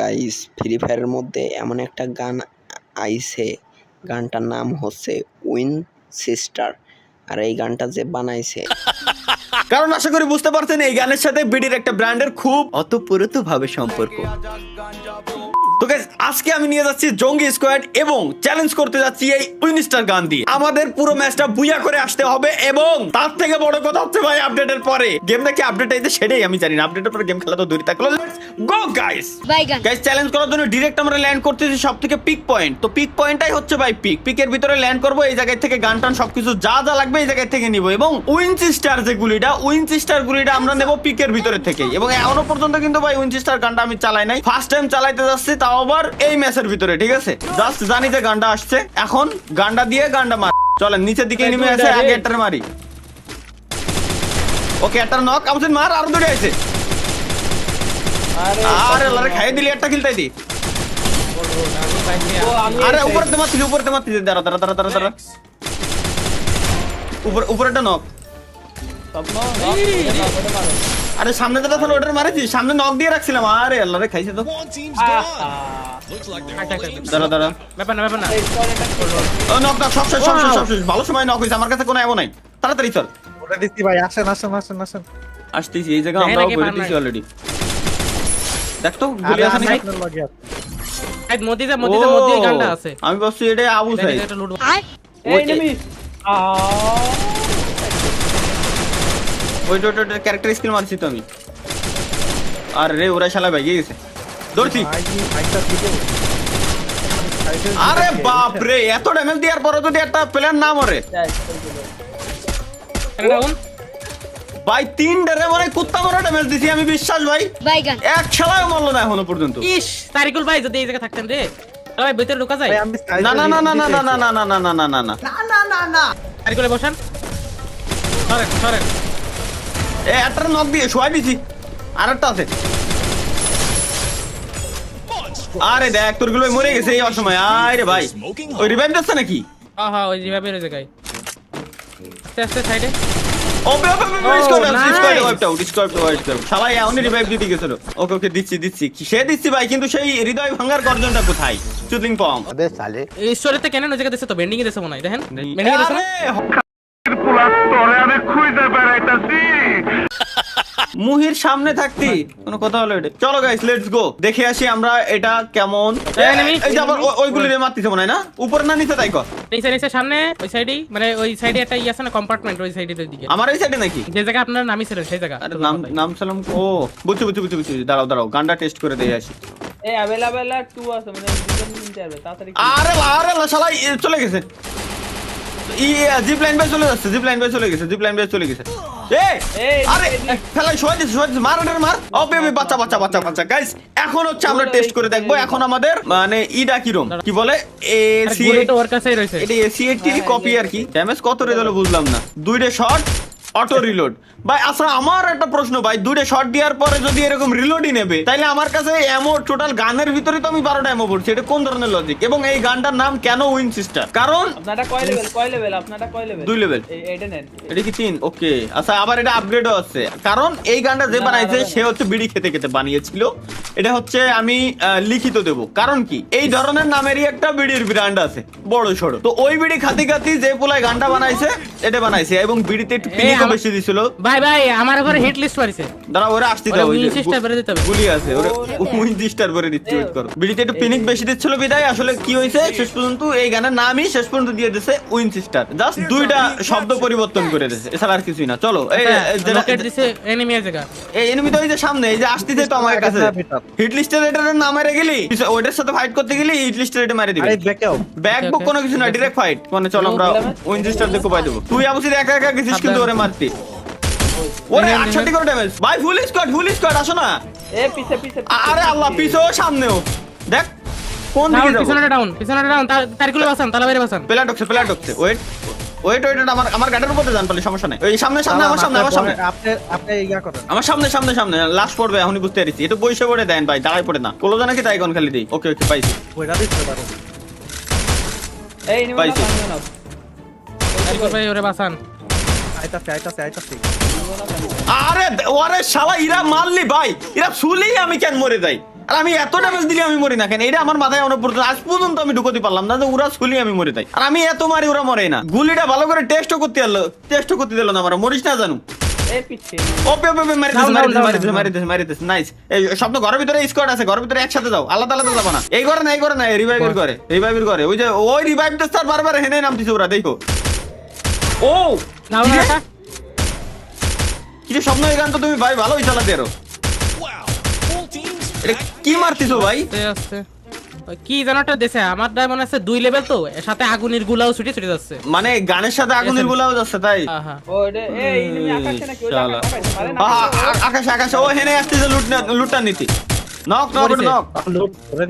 Guys free ফায়ারের মধ্যে এমন একটা গান আইছে। গানটার নাম হচ্ছে উইন সিস্টার আর এই গানটা যে বানাইছে কারণ আশা করি বুঝতে পারছেন, এই গানের সাথে বিডির একটা ব্র্যান্ডের খুব অতপ্রত ভাবে সম্পর্ক। তো আজকে আমি নিয়ে যাচ্ছি জঙ্গি স্কোয়াড এবং চ্যালেঞ্জ করতে যাচ্ছি এই উইনস্টার গান দিয়ে। আমাদের পুরো ম্যাচটা বুইয়া করে আসতে হবে এবং তার থেকে বড় কথা হচ্ছে ভাই আপডেটের পরে। গেম নাকি আপডেট আইতে সেটাই আমি জানি না। আপডেটের পরে গেম খেলা তো দূরে থাকল। গো গাইস বাইগান গাইস চ্যালেঞ্জ করার জন্য ডিরেক্ট আমরা ল্যান্ড করতেছি সব থেকে পিক পয়েন্ট তো পিক পয়েন্টটাই হচ্ছে ভাই পিক পিকের ভিতরে ল্যান্ড করব এই জায়গায় থেকে গান টান সবকিছু যা যা লাগবে এই জায়গায় থেকে নিব। এবং উইনচিস্টার যে গুলিটা উইনচিস্টার গুলিটা আমরা নেব পিকের ভিতরে থেকে এবং এখনও পর্যন্ত কিন্তু ভাই উইনচিস্টার গানটা আমি চালাই নাই। ফার্স্ট টাইম চালাইতে যাচ্ছি তাও আবার এই ম্যাচের ভিতরে ঠিক আছে? জাস্ট জানি যে গানটা আসছে। এখন গানটা দিয়ে গানটা মার। চলেন নিচের দিকে নেমে আছে আগে একটা মারি। ওকে একটা নক আমসিন মার আর দুটো আছে আরে লারে খাই দিলি একটা কিলতাই দি। আরে উপরে তো মারছিস উপরে তো মারছিস দাঁড়া দাঁড়া দাঁড়া দাঁড়া দাঁড়া উপর উপরেটা নক আরে সামনে যেটা তাহলে ওটার মারেছিস সামনে নক দিয়ে রাখছিলাম। আরে আল্লাহ রে খাইছে তো। দাঁড়া দাঁড়া ব্যাপার না ব্যাপার না। ও নক নক সব শেষ সব শেষ সব শেষ। ভালো সময় নক হয়েছে আমার কাছে কোনো এমন নাই। তাড়াতাড়ি চল। ওটা দিচ্ছি ভাই আসেন আসেন আসেন আসেন। আসতেছি এই জায়গা আমরাও করে পার অলরেডি দেখ তো গুলি আরে আছে নাকি? মদিতে মদিতে মদি আমি ভাবছি এটা আবু দেখ, সাই এটা লুট ওই ওই ওই ক্যারেক্টার স্কিল মারছি তো আমি। আর রে ওরা শালা ভাই গেছে দিকে আরে বাপ রে এত ড্যামেজ দেওয়ার পরে যদি একটা প্লেয়ার না মরে। ভাই তিন ডেরে মনে হয় কুত্তা মরা ড্যামেজ দিছি আমি বিশ্বাস ভাই বাইগান এক খেলায় মরলো না এখনও পর্যন্ত ইস তারিকুল ভাই যদি এই জায়গাা থাকতেন রে ভাই ভিতরে ঢোকা যায় না আমি না না না না না না না না না না না না না তারিকুলে বসান সরেন সরেন এ একটা নক দিয়ে শোয়াই দিছি আর একটা আছে আরে দেখ তোরগুলো মরে গেছে এই অসময় আরে ভাই ওই রিভাইভ দিচ্ছে নাকি হ্যাঁ হ্যাঁ ওই ওই জায়গায় আস্তে আস্তে সাইডে সবাই এমনি রিভাইভ দিতে গেছিল। ওকে ওকে দিচ্ছি দিচ্ছি। সে দিচ্ছি ভাই কিন্তু সেই হৃদয় ভাঙার গর্জনটা কোথায়? চুদলিং পম আবে তো? বেন্ডিং এ দেশে দেখেন। মুহির সামনে থাকতি। কোনো কথা হলো এটা? চলো গাইস লেটস গো দেখে আসি আমরা এটা কেমন। এই যে আবার ওই- ওইগুলি রে মারতিছে মনে হয় না? উপরে না নিচে তাই কর। নিচে নিচে সামনে ওই সাইডেই মানে ওই সাইডে একটা ই আছে না কম্পার্টমেন্ট ওই সাইডের দিকে আমার এই সাইডে নাকি? যে জায়গা আপনারা নামিয়েছিলেন সেই জায়গা। আরে নাম নাম সালাম ও বুঝছি বুঝছি বুঝছি বুঝছি। দাঁড়াও দাঁড়াও গানটা টেস্ট করে দিয়ে আসি। এই অ্যাভেলেবল আর টু আছে মানে তাড়াতাড়ি আরে আরে শালা চলে গেছে। ই জিপ লাইন বাই চলে যাচ্ছে জিপ লাইন বাই চলে গেছে জিপ লাইন বাই চলে গেছে। আরে এই, ফেলাই মার মার ও বেবি বাচ্চা বাচ্চা বাচ্চা বাচ্চা। গাইস এখন হচ্ছে আমরা টেস্ট করে দেখব। এখন আমাদের মানে ইডা কিরম? কি বলে? এ সি গুলি তো ওর কাছেই রয়েছে। এটা এসি এইটির কপি আর কি। ড্যামেজ কত রেজাল্ট বুঝলাম না। দুইটা শট অটো রিলোড ভাই আচ্ছা আমার একটা প্রশ্ন ভাই দুইটা শট দেওয়ার পরে যদি এরকম রিলোডই নেবে তাহলে আমার কাছে এমো টোটাল গানের ভিতরে তো আমি বারোটা এমো পড়ছি এটা কোন ধরনের লজিক এবং এই গানটার নাম কেন উইন সিস্টার কারণ আপনারটা কয় লেভেল কয় লেভেল আপনারটা কয় লেভেল দুই। এই এইটা নেন। এটা কি তিন? ওকে আচ্ছা আবার এটা আপগ্রেডও আছে। কারণ এই গানটা যে বানাইছে সে হচ্ছে বিড়ি খেতে খেতে বানিয়েছিল। এটা হচ্ছে আমি লিখিত দেব। কারণ কি? এই ধরনের নামেরই একটা বিড়ির ব্র্যান্ড আছে বড় সড়ো। তো ওই বিড়ি খাতি খাতি যে পোলায় গানটা বানাইছে এটা বানাইছে। এবং বিড়িতে একটু এই বেশি দিছিল। ভাই ভাই আমার উপরে হিট লিস্ট মারিছে দাঁড়া ওরা আসতে দাও ওই যে উইন সিস্টার বেরে দিতে হবে। গুলি আছে ওরা উইন সিস্টার করে দিচ্ছে ওয়েট করো। বিড়িতে একটু পিনিক বেশি দিচ্ছিল বিদায় আসলে কি হয়েছে? শেষ পর্যন্ত এই গানের নামই শেষ পর্যন্ত দিয়ে দিয়েছে উইন সিস্টার জাস্ট দুইটা শব্দ পরিবর্তন করে দিয়েছে এছাড়া আর কিছুই না। চলো এই এই যেটা- রকেট দিছে এনিমির জায়গা। এই এনিমি তো ওই যে সামনে এই যে আসতেছে তো আমার কাছে। হিট লিস্টের এটার নাম মেরে গেলি। ওইটার সাথে ফাইট করতে গেলি হিট লিস্টের এটা মেরে দিবি। আরে ব্যাকেও ব্যাক বুক কোনো কিছু না ডিরেক্ট ফাইট মানে চলো আমরা উইন সিস্টার দেখো পাই দেবো। তুই আবুসির একা একা গেছিস কিন্তু ওরে মারতি ওরে আটষট্টি করে ড্যামেজ ভাই ফুল স্কোয়াড ফুল স্কোয়াড আসো না। এ পিছে পিছে আরে আল্লাহ পিছেও সামনেও দেখ কোন দিকে যাব? পিছনেটা ডাউন পিছনেটা ডাউন তারিকুলে বাসান তালা বাইরে বাসান প্লেয়ার ঢুকছে প্লেয়ার ঢুকছে। ওয়েট ওয়েট ওয়েট আমার আমার গাড়ির উপরে যান পারলে সমস্যা নাই। ওই সামনে সামনে আমার সামনে আমার সামনে। আপনি আপনি ইয়া করেন। আমার সামনে সামনে সামনে। লাস্ট পড়বে এখনই বুঝতে পারছি। এটা বইসে পড়ে দেন ভাই দাঁড়াই পড়ে না। কোলো জানা কি তাই কোন খালি দিই। ওকে ওকে পাইছি। ওইটা দিতে পারো এই নিমো পাইছি। না তারিকুল ভাই ওরে বাসান আইতাছে আইতাছে আইতাছে। আরে ওরে শালা ইরা মারলি ভাই। ইরা শুলেই আমি কেন মরে যাই? আর আমি এত ড্যামেজ দিলে আমি মরি না কেন? এটা আমার মাথায় অনেক পর্যন্ত আজ পর্যন্ত আমি ঢুকতে পারলাম না যে ওরা শুলি আমি মরে তাই আর আমি এত মারি ওরা মরে না। গুলিটা ভালো করে টেস্টও করতে টেস্টও করতে দিল না আমার মরিস না জানু। ওপে ওপে নাইস এই সব তো ঘরের ভিতরে স্কোয়াড আছে ঘরের ভিতরে একসাথে যাও। আলাদা আলাদা যাব না। এই করে না এই করে না রিভাইভের করে রিভাইভের করে ওই যে ওই রিভাইভ দিস তার বারবার হেনে নামতিছে ওরা দেখো। ও যে স্বপ্ন এই গান তো তুমি ভাই ভালোই চালাতে আরও। এটা কি মারতিছো ভাই? কি যেন একটা দেশে আমার দায় মনে আছে দুই লেভেল তো এর সাথে আগুনের গুলাও ছুটে ছুটে যাচ্ছে। মানে গানের সাথে আগুনের গুলাও যাচ্ছে তাই? এই এনিমি আকাশে। আকাশে ও হেনে আসতেছে লুট লুটটা নীতি। নক নক নক করে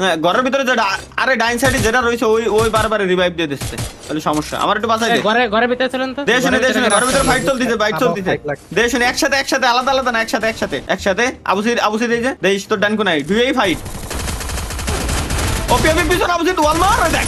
ভাই ঘরের ভিতরে যেটা আরে ডাইন সাইডে যেটা রয়েছে ওই ওই বারবার রিভাইভ দিয়ে দিচ্ছে। তাহলে সমস্যা। আমার একটু বাঁচাই দে ঘরে ঘরে ভিতরে ছিলেন তো। দেশ শুনে ঘরের দেশ শুনে ঘরের ভিতরে ফাইট চলতেছে ফাইট আমার চলতেছে। fight শুনে একসাথে একসাথে আলাদা আলাদা না একসাথে একসাথে একসাথে। আবুসির আবুসির এই যে দেশ তোর ডান কোনায়। দুইই ফাইট ওপি ওপি পিছন আবুসির ওয়াল মার দেখ।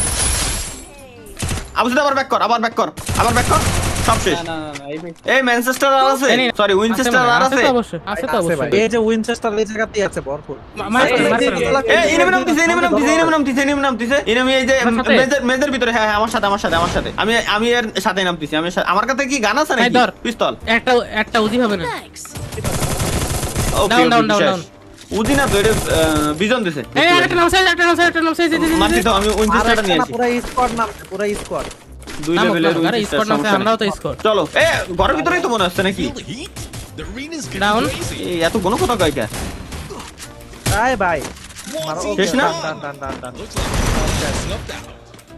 আবুসির আবার ব্যাক কর আবার ব্যাক কর আবার ব্যাক কর। সব শেষ না না না না, এই ম্যানচেস্টার আর আছে? সরি উইনচেস্টার আর আছে আছে তো অবশ্যই আছে? তো আছে ভাই অবশ্যই। এই যে উইনচেস্টার এই জায়গাতেই আছে ভরপুর। মা- মার করে, মার করে। এই ইনিমি নাম দিছে ইনিমি নাম দিছে ইনিমি নাম দিছে ইনিমি নাম দিছে ইনিমি এই যে আমার মেজর মেজর ভিতরে হ্যাঁ হ্যাঁ আমার সাথে আমার সাথে আমার সাথে। আমি আমি এর সাথে নাম দিছি আমি আমার কাছে কি গান আছে নাকি? পিস্তল। একটা একটা উজি হবে না? ওকে না বিজন দিছে। এই একটা নাম সাইজ একটা নাম সাইজ একটা নাম সাইজ মারছি তো আমি উইনচেস্টারটা নিয়ে আসি। পুরো স্কোয়াড নামছে পুরো স্কোয়াড দুই লেভেলের আরে আমরাও তো। চলো এ ঘরের ভিতরেই তো মনে হচ্ছে নাকি? ডাউন এই এত কোনো কথা কয় কে আয় ভাই। শেষ না?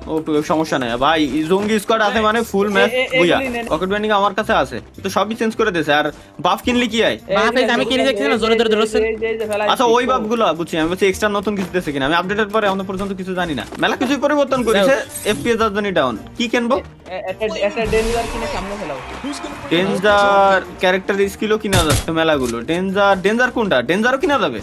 ও সমস্যা নাই। ভাই জঙ্গি স্কোয়াড আছে মানে ফুল ম্যাচ নেন। পকেট ব্যান্ডিং আমার কাছে আছে তো সবই চেঞ্জ করে দিয়েছে। আর বাফ কিনলে কি হয় যে আমি কিনে দেখছি না, জোরে জোরে ধরছে। এই যে- এই যে ফেলাই আচ্ছা ওই দিচ্ছি। বাপগুলো বুঝছি আমি বলছি এক্সট্রা নতুন কিছু দিয়েছে কিনা। আমি আপডেটের পরে এখনও পর্যন্ত কিছু জানি না। মেলা কিছু পরিবর্তন করেছে এফপিএস এর জন্য ডাউন কি কিনবো? ডেঞ্জার কিনে সামনে ফেলাও ক্যারেক্টার স্কিলও কিনা যাচ্ছে মেলাগুলো। ডেঞ্জার ডেঞ্জার কোনটা? ডেঞ্জারও কিনা যাবে?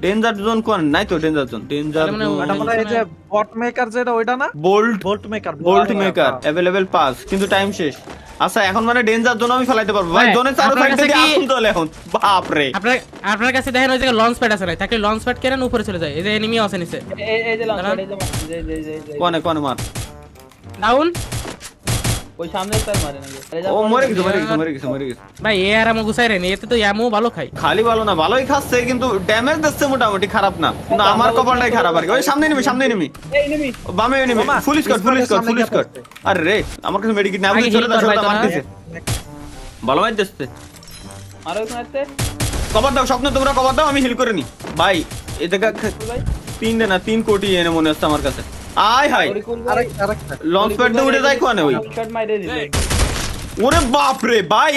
ডেঞ্জার জোন কোন? নাই তো ডেঞ্জার জোন ডেঞ্জার হয় এই যে বট মেকার যেটা ওইটা না? Bolt bolt maker bolt maker available pass কিন্তু টাইম শেষ। আচ্ছা এখন মানে ডেঞ্জার জোন আমি ফেলাইতে পারব। ভাই হ্যাঁ, জোনের চারো আপনার সাইড কাছে থেকে কি- আসুন তাহলে এখন। বাপ রে আপনার আপনার কাছে দেখেন ওই জায়গায় লঞ্চ প্যাড আছে না তাকে লঞ্চ প্যাড কেন উপরে চলে যায়। এই যে এনিমি আছে নিচে। এই যে লঞ্চ দাঁড়ান। এই যে মার- যে যে যে যে- কোনে কোনে মার। ডাউন ওই সামনে তার মারে নাকি? এই যে ও মরে গেছে মরে গেছে মরে গেছে মরে গেছে। ভাই এ আর আমো গুছাই রেনি এতে তো ভালো খাই খালি ভালো না ভালোই খাচ্ছে কিন্তু ড্যামেজ দিচ্ছে মোটামুটি খারাপ না। কিন্তু আমার কপালটাই খারাপ আর কি। ওই সামনে নিবি সামনে নিবি। এই enemy, বামে নিবি। ফুল স্কট ফুল স্কট ফুল স্কট আরে রে আমার কাছে মেডিকেট না আগে বুঝে চলে heal যাচ্ছে ওটা মারতেছে। ভালো মার দিচ্ছে। মারো ওখানে আসতে। কভার দাও স্বপ্ন তোমরা কভার দাও আমি হিল করে নি। ভাই ভাই, তিন না তিন কোটি এনে মনে হচ্ছে আমার কাছে। আয় হাই লঞ্চ প্যাড দিয়ে উড়ে যায় কোনে ওই। ওরে বাপ রে ভাই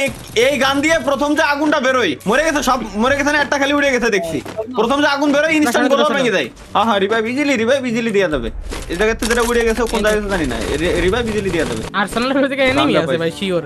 এই গান দিয়ে প্রথম যে আগুনটা বেরোয় মরে গেছে সব মরে গেছে না একটা খালি উড়ে গেছে দেখছি। প্রথম যে আগুন বেরোয় ইনস্ট্যান্ট গোলা ভেঙে দেয় হ্যাঁ হ্যাঁ রিভাইভ ইজিলি রিভাইভ ইজিলি দেওয়া যাবে। এই জায়গাতে যেটা উড়ে গেছে কোন জায়গাতে জানি না। রিভাইভ ইজিলি দেওয়া যাবে। আর্সেনালের জায়গায় এনিমি আছে ভাই শিওর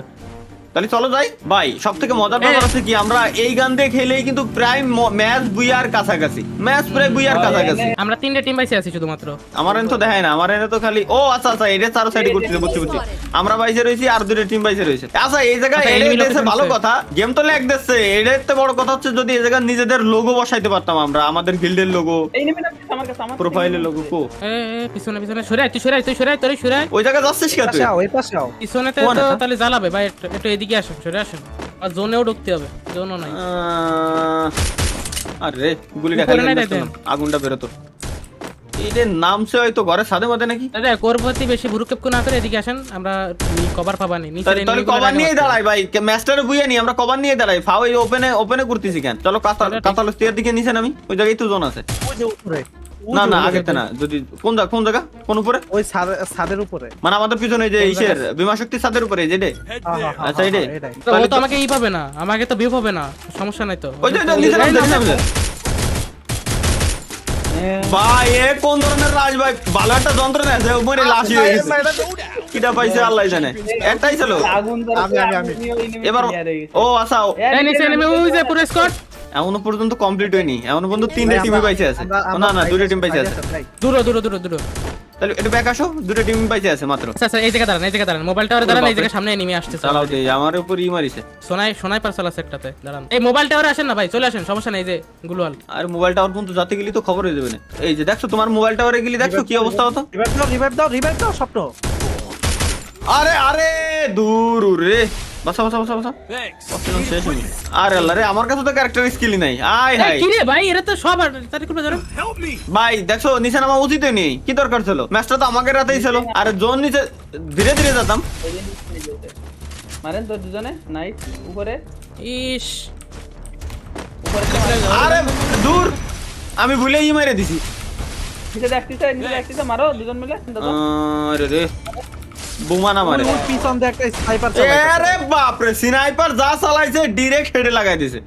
তাহলে চলো যাই। ভাই সব থেকে মজার ব্যাপার হচ্ছে কি আমরা এই গান দিয়ে খেলেই কিন্তু প্রায় ম্যাচ বুইয়ার কাছাকাছি। ম্যাচ প্রায় বুইয়ার কাছাকাছি। আমরা তিনটে টিম পাইছি আছি শুধুমাত্র। আমার এনে তো দেখায় না আমার এনে তো খালি ও আচ্ছা আচ্ছা এটা চারো সাইডে করতেছে বুঝছি বুঝছি। আমরা বাইসে রয়েছি আর দুটো টিম বাইসে রয়েছে। আচ্ছা এই জায়গায় আচ্ছা, এটা enemy ভালো কথা গেম তো ল্যাগ দিচ্ছে। এটার তো বড় কথা হচ্ছে যদি এই জায়গায় নিজেদের লোগো বসাইতে পারতাম আমরা আমাদের গিল্ডের লোগো এই enemy আমার কাছে, আমার কাছে প্রোফাইলের লোগো। কো। এ এ, পিছনে পিছনে সরে আয়, তুই সরে আয়, তুই সরে আয়, তোরই সরে। ওই জায়গায় যাচ্ছিস কে তুই? পাশে ওই পাশে আও। পিছনেতে কোন তো তাহলে জ্বালাবে ভাই একটু একটু এদিকে আসেন সরে আসেন। আর জোনেও ঢুকতে হবে জোনও নাই। আরে গুলিটা খালি আগুনটা বেরোতো। নামছে হয়তো ঘরের সাথে মধ্যে নাকি? দাদা কোরপতি বেশি ভুরুক্ষেপ না করে এদিকে আসেন আমরা কভার পাবানি নিচে তাহলে তাহলে কভার নিয়ে দাঁড়াই ভাই ম্যাচটার বুইয়া নি আমরা কভার নিয়ে দাঁড়াই। ফাও এই ওপেনে ওপেনে করতেছি কেন? চলো কাতাল কাতাল স্টিয়ার দিকে নিছেন আমি ওই জায়গায় তো জোন আছে। ওই যে উপরে। না না উপরে। আগে না যদি কোন জায়গা কোন জায়গা? কোন উপরে? ওই ছাদের উপরে। মানে আমাদের পিছনে যে ইসের বিমা শক্তি ছাদের উপরে যেটা আচ্ছা, এটাই? ও তো আমাকে ই পাবে না আমাকে তো ভিউ পাবে না সমস্যা নাই তো। ওই যে নিচে নামছে, ভাই এ কোন ধরনের রাজ ভাই? ভালো একটা যন্ত্রণা আছে উপরে লাশি হয়ে গেছে। কিটা পাইছে আল্লাহ জানে। একটাই ছিল। আগুন ধরে আমি- আমি- আমি। enemy ও enemy এবার। ও আচ্ছা এই নিচে নেমে ওই যে পুরো স্কোয়াড এখনও পর্যন্ত কমপ্লিট হয়নি। এখনও পর্যন্ত তিনটে টিমই পাইছে আছে। না না দুটো টিম পাইছে আছে। দূর দূর দূর দূর। তাহলে একটু ব্যাক আসো দুটো টিম পাইছে আছে মাত্র। আচ্ছা আচ্ছা এই জায়গায় দাঁড়ান এই জায়গায় দাঁড়ান। মোবাইল টাওয়ারে দাঁড়ান এই। জায়গায় সামনে এনিমি আসতেছে চালাও দে আমার উপর ই মারিছে। সোনাই সোনাই পার্সেল আছে একটাতে দাঁড়ান। এই মোবাইল টাওয়ারে আসেন না ভাই চলে আসেন সমস্যা নেই এই যে গুলওয়াল। আর মোবাইল টাওয়ার পর্যন্ত যাতে গেলি তো খবর হয়ে যাবে না। এই যে দেখছ তোমার মোবাইল টাওয়ারে গেলি দেখছ কি অবস্থা হতো? রিভাইভ দাও রিভাইভ দাও রিভাইভ দাও স্বপ্ন। আরে আরে দূর রে বাসা বাসা বাসা বাসা অপশন শেষ হয়ে আরে আল্লাহ রে আমার কাছে তো ক্যারেক্টার স্কিল নাই। আয় হাই কি রে ভাই এরা তো সব তারিখ করবে ধরো? ভাই নিচে নামা উচিত নেই। কি দরকার ছিল? ম্যাচটা তো আমাকে রাতেই ছিল। আর জোন নিচে ধীরে ধীরে যেতাম। মারেন তো দুজনে। নাইট উপরে। ইস। আরে দূর। আমি ভুলে ই মেরে দিছি। নিচে দেখতেছে নিচে দেখতেছে মারো দুজন মিলে। আরে রে। বোমা না মারে। পিছন দিয়ে একটা স্নাইপার আরে বাপ রে স্নাইপার যা চালাইছে ডাইরেক্ট হেডে লাগাই দিছে।